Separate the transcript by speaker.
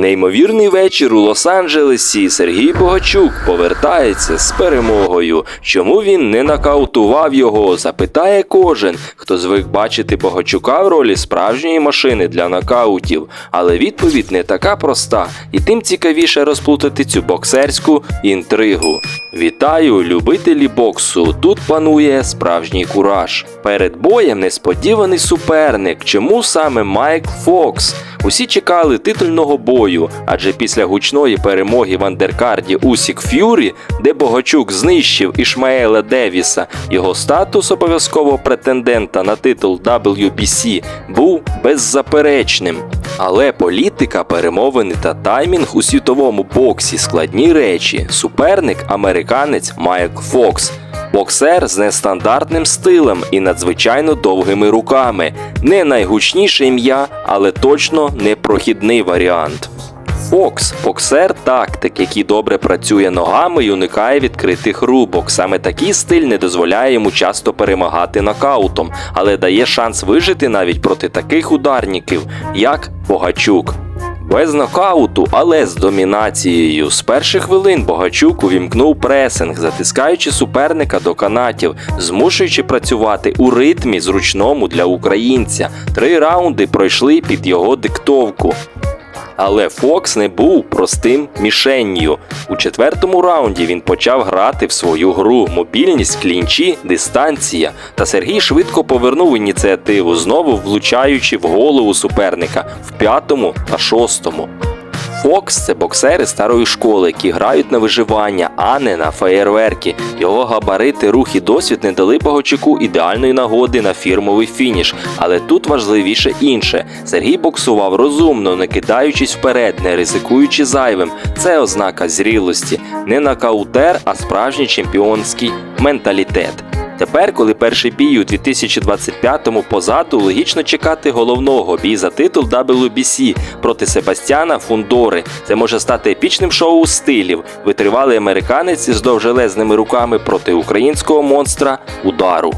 Speaker 1: Неймовірний вечір у Лос-Анджелесі. Сергій Богачук повертається з перемогою. Чому він не нокаутував його? Запитає кожен, хто звик бачити Богачука в ролі справжньої машини для нокаутів. Але відповідь не така проста, і тим цікавіше розплутати цю боксерську інтригу. Вітаю, любителі боксу! Тут панує справжній кураж. Перед боєм несподіваний суперник. Чому саме Майк Фокс? Усі чекали титульного бою, адже після гучної перемоги в андеркарді Усік Ф'юрі, де Богачук знищив Ішмаела Девіса, його статус обов'язкового претендента на титул WBC був беззаперечним. Але політика, перемовини та таймінг у світовому боксі складні речі. Суперник американець Майк Фокс. Боксер з нестандартним стилем і надзвичайно довгими руками. Не найгучніше ім'я, але точно не прохідний варіант. Фокс боксер тактик, який добре працює ногами і уникає відкритих рубок. Саме такий стиль не дозволяє йому часто перемагати нокаутом, але дає шанс вижити навіть проти таких ударників, як Богачук. Без нокауту, але з домінацією. З перших хвилин Богачук увімкнув пресинг, затискаючи суперника до канатів, змушуючи працювати у ритмі зручному для українця. Три раунди пройшли під його диктовку. Але Фокс не був простим мішенню. У четвертому раунді він почав грати в свою гру, мобільність, клінчі, дистанція. Та Сергій швидко повернув ініціативу, знову влучаючи в голову суперника в п'ятому та шостому. Фокс це боксери старої школи, які грають на виживання, а не на феєрверки. Його габарити, рух і досвід не дали Богачуку ідеальної нагоди на фірмовий фініш. Але тут важливіше інше. Сергій боксував розумно, не кидаючись вперед, не ризикуючи зайвим. Це ознака зрілості, не нокаутер, а справжній чемпіонський менталітет. Тепер, коли перший бій у 2025-му позаду, логічно чекати головного бій за титул WBC проти Себастьяна Фундори. Це може стати епічним шоу стилів. Витривалий американець із довжелезними руками проти українського монстра удару.